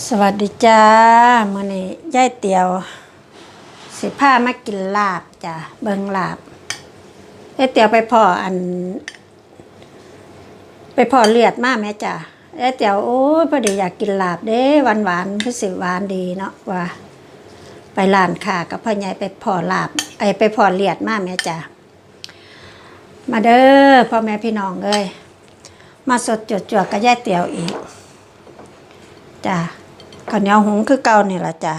สวัสดีจ้ามื้อนี้ยายเตียว สิพามากินลาบจ้ะเบิงลาบยายเตียวไปพ่ออัน ไปพ่อเลือดมากแม่จ้ะยายเตียวโอ้ยพอดีอยากกินลาบเด้หวานหวานๆคือสิหวานดีเนาะว่า ไปร้านค้ากับพ่อใหญ่ไปพ่อลาบไอไปพ่อเลือดมากแม่จ้ะมาเด้อพ่อแม่พี่น้องเอ้ยมาสดจวดๆกับยายเตียวอีกจ้ะ ข้าวเหนียวหุงคือเก่านี่ละจ้ะ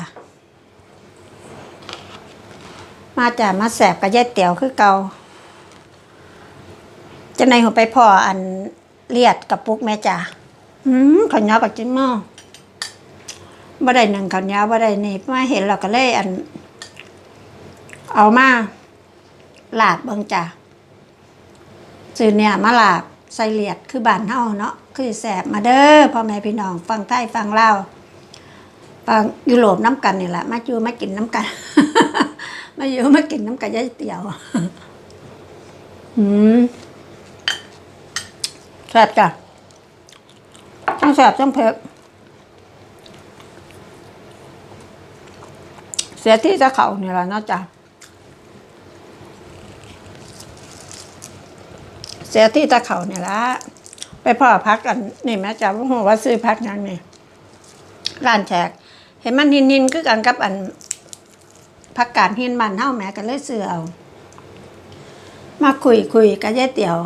มาจ้ะมาแสบกับยายเตี๋ยวคือเก่าจะในหัวไปพ่ออันเลียดกับปุ๊กแม่จ้ะอืมข้าวเหนียวกับจิ้มหม้อบ่ได้หนึ่งข้าวเหนียวบ่ได้นี่มาเห็นเราก็เลยอัน เอามาลาบเบิ่งจ้ะซื้อเนี่ยมาลาบใส่เลียดคือบานเฮาเนาะคือแสบมาเด้อพ่อแม่พี่น้องฟังไทยฟังเลา ยุโรปน้ำกันนี่แหละมาอยู่มากินน้ำกัน มาอยู่มากินน้ำกันยายเตี๋ยวอืมแซ่บจ้ะทั้งแซ่บทั้งเผ็ดเสียที่จะเขาเนี่ยแหละนาะจ้ะเสียที่ตะเขาเนี่ยละไปพ่อพักกันนี่แม่จ๋าว่าหัวว่าซื้อพักยังนี่ร้านแขก เห็นมันนินนินๆคือกันกับอันพักการหินบ้านเฮาแม่ก็เลยซื้อเอา มาคุยคุยกับยายเตี๋ยว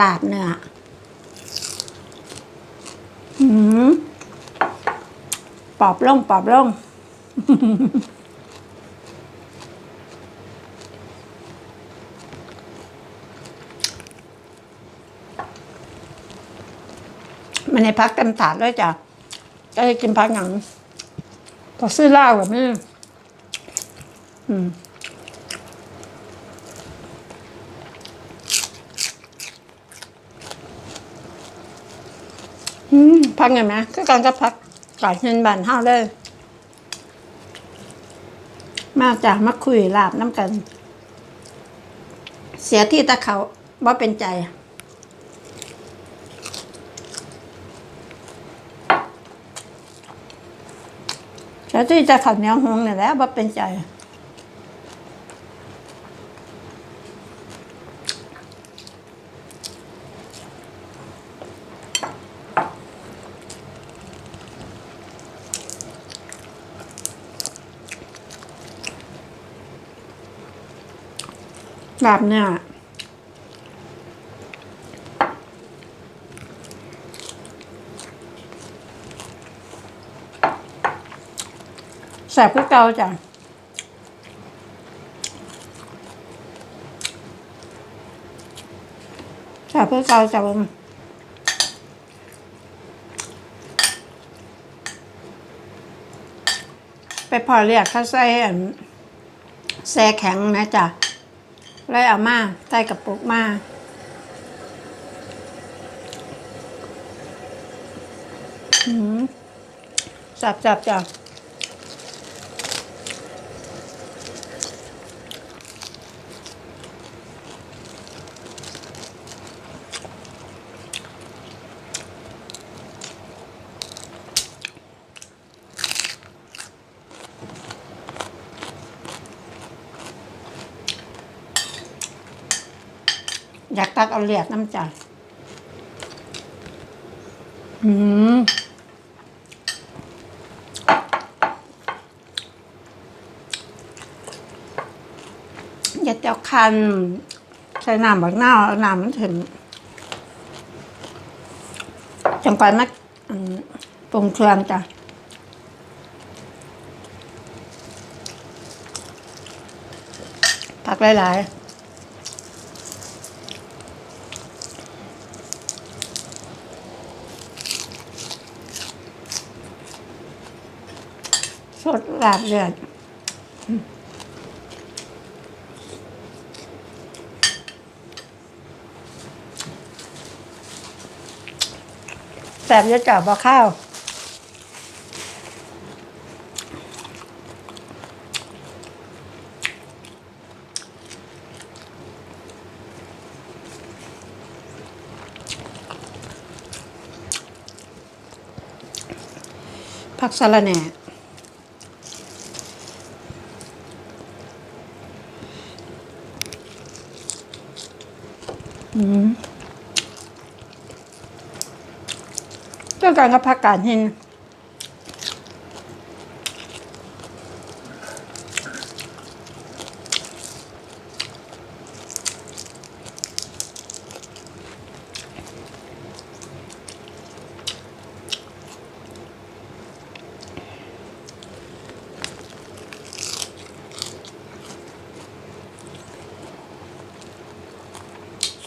ลาบเนื้อหืมปอบลงปอบลงมันในพักเต็มถาดด้วยจ้ะก็เลยกินพักอย่าง พอซื้อเหล้าแบบนี้อืมอืมพักไงไหมคือการกับพักก่เงินบานเท่าเลย มาจ้ะมาคุยลาบน้ำกัน เสียที่ตะเขาว่าเป็นใจ แล้ว ที่จะขับเนียวหงเนี่ยแหล้วบ่เป็นใจแบบเนี่ย แสบคือเก่าจ้ะแสบคือเก่าจ้ะเบิ่งไปพอเรียกเขาใส่อันแซ่แข็งนะจ้ะเลยเอามาใส่กระปุกมาอืมจับจับจ้ะ อยากตักเอาเลียดน้ำจ่าอืมอย่าเจ้าคัน ใส่น้ำบักหน้าวเอาน้ำมันถึงจังไปมาอืมปรุงเครื่องจ้ะผักหลาย ๆ สดลาบเลือดแสบเยอะจับบ่ข้าวผักสะระแหน่ อืมเรื่อง การกับผักกาดหิน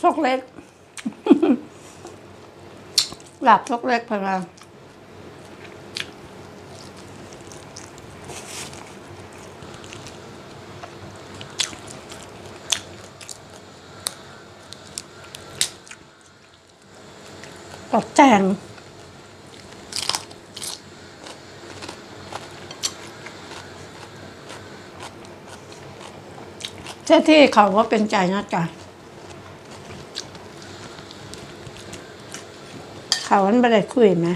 ซกเล็ก หลับซกเล็กพะนะกับแจงเจ้าที่เขาว่าเป็นใจนะจ๊ะ เขาวันไม่ได้คุยไหม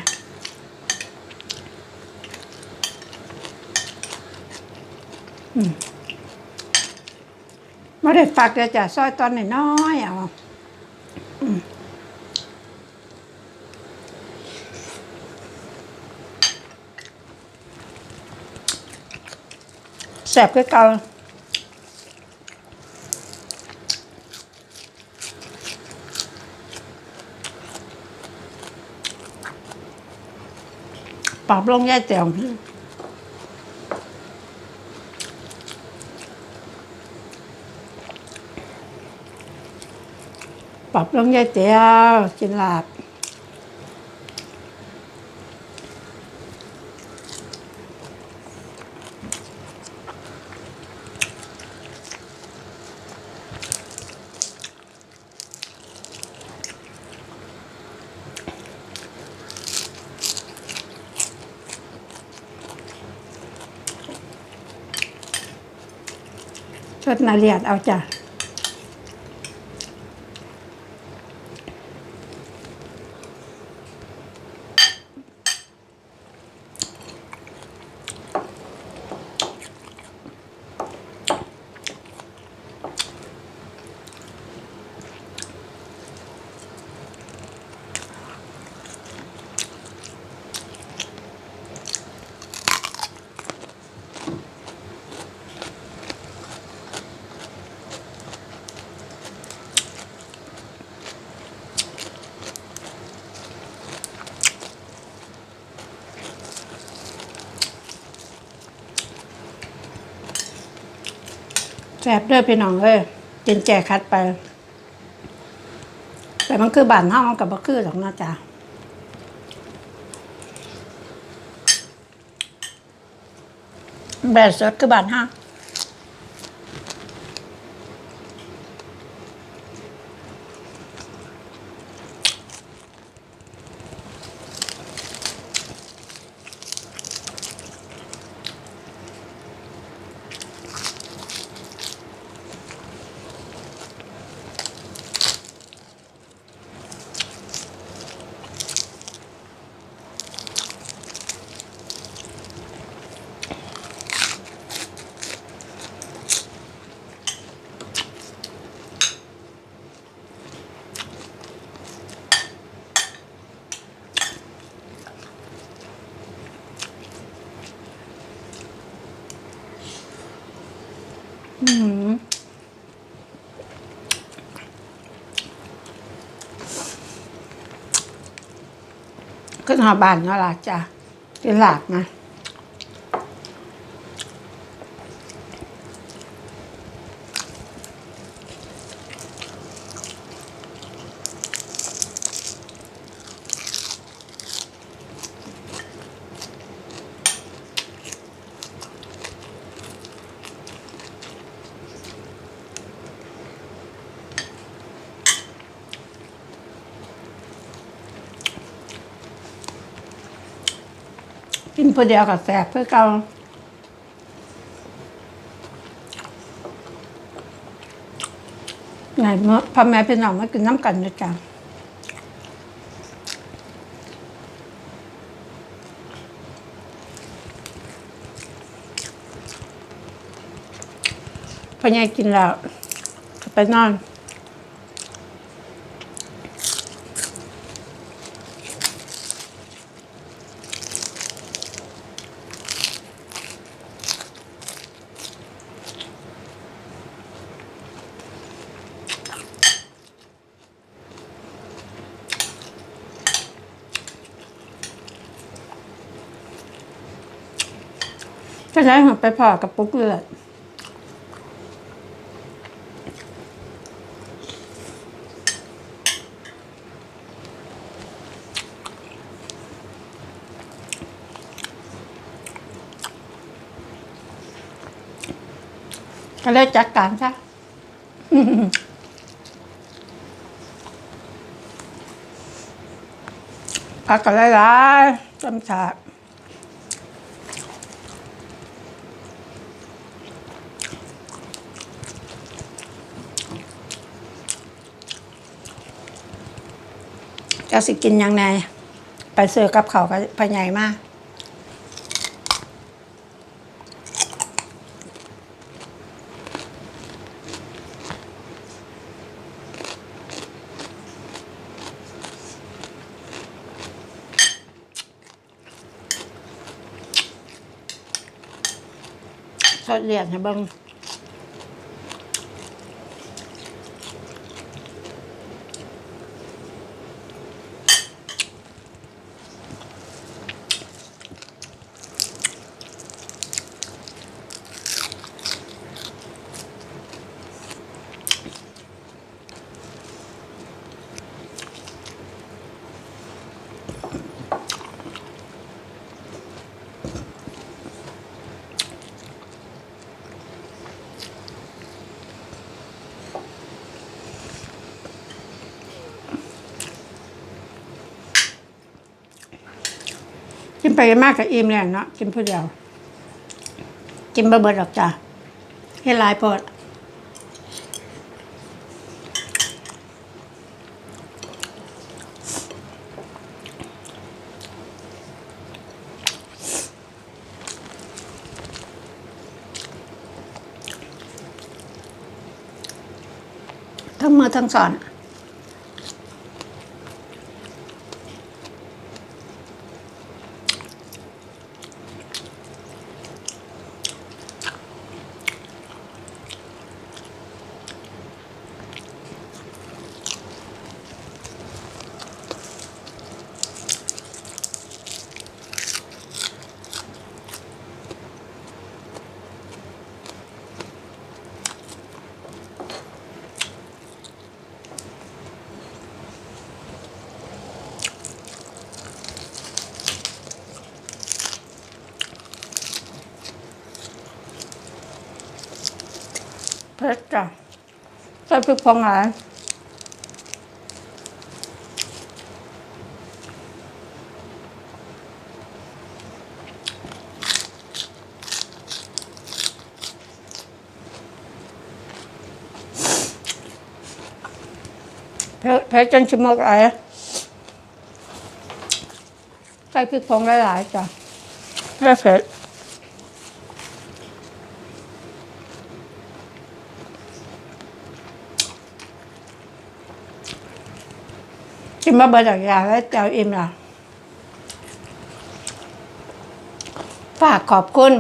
ไม่ได้ฝากเดี๋ยวจะซอยตอนน้อยๆเอาแสบก็เกา ปรับลงแย่แจ่วปรับลงแย่แจ่วกินลาบ ดนาเรียดเอาจ้ะ แสบเด้อพี่น้องเอ้ยกินแจคัดไป แต่มันคือบานเฮางกับบ่คือหรอกนะจ๊ะแบบสดคือบานเฮาอืม ขึ้นหาบ้านเนาะล่ะจ้ะเป็นหลักนะ ผู้เดียวกัแสบเพื่อเกาไหนเมื่อพ่อแม่พี่น้องมากินน้ำกันด้วยกันพ่อแม่กินแล้วไปนอน จะได้หันไปพอกับปุ๊กเลือดก็เลยจัดการซะพักกันหลายๆจำฉาก จะสิกินยังไงไปเสือกับเขาก็พใหญ่มากทอดเลียนให้เบิ่ง นไปมากกับอิ่มแล้วเนาะกินผู้เดียว กินบะเบิดหรอกจ้ะให้หลายโพดทั้งมือทั้งสอน เผ็ดจ้ะใส่พริกพองหลายเผ็ดจนชิมกอะไรใส่พริกพองหลายๆจ้ะแล้เผ็ด กินมาเบิดดอกยาแล้วเจ้าอิ่มล่ะ ฝากขอบคุณ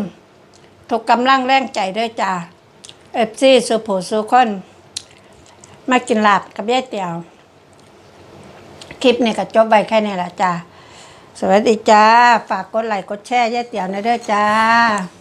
ทุกกำลังแรงใจด้วยจ้าเอฟซีสุโผสุคนมากินลาบกับแยายเตียว คลิปนี้ก็จบไปแค่นี้ละจ้าสวัสดีจ้า ฝากกดไลค์กดแชร์แยายเตียวนะเด้อจ้า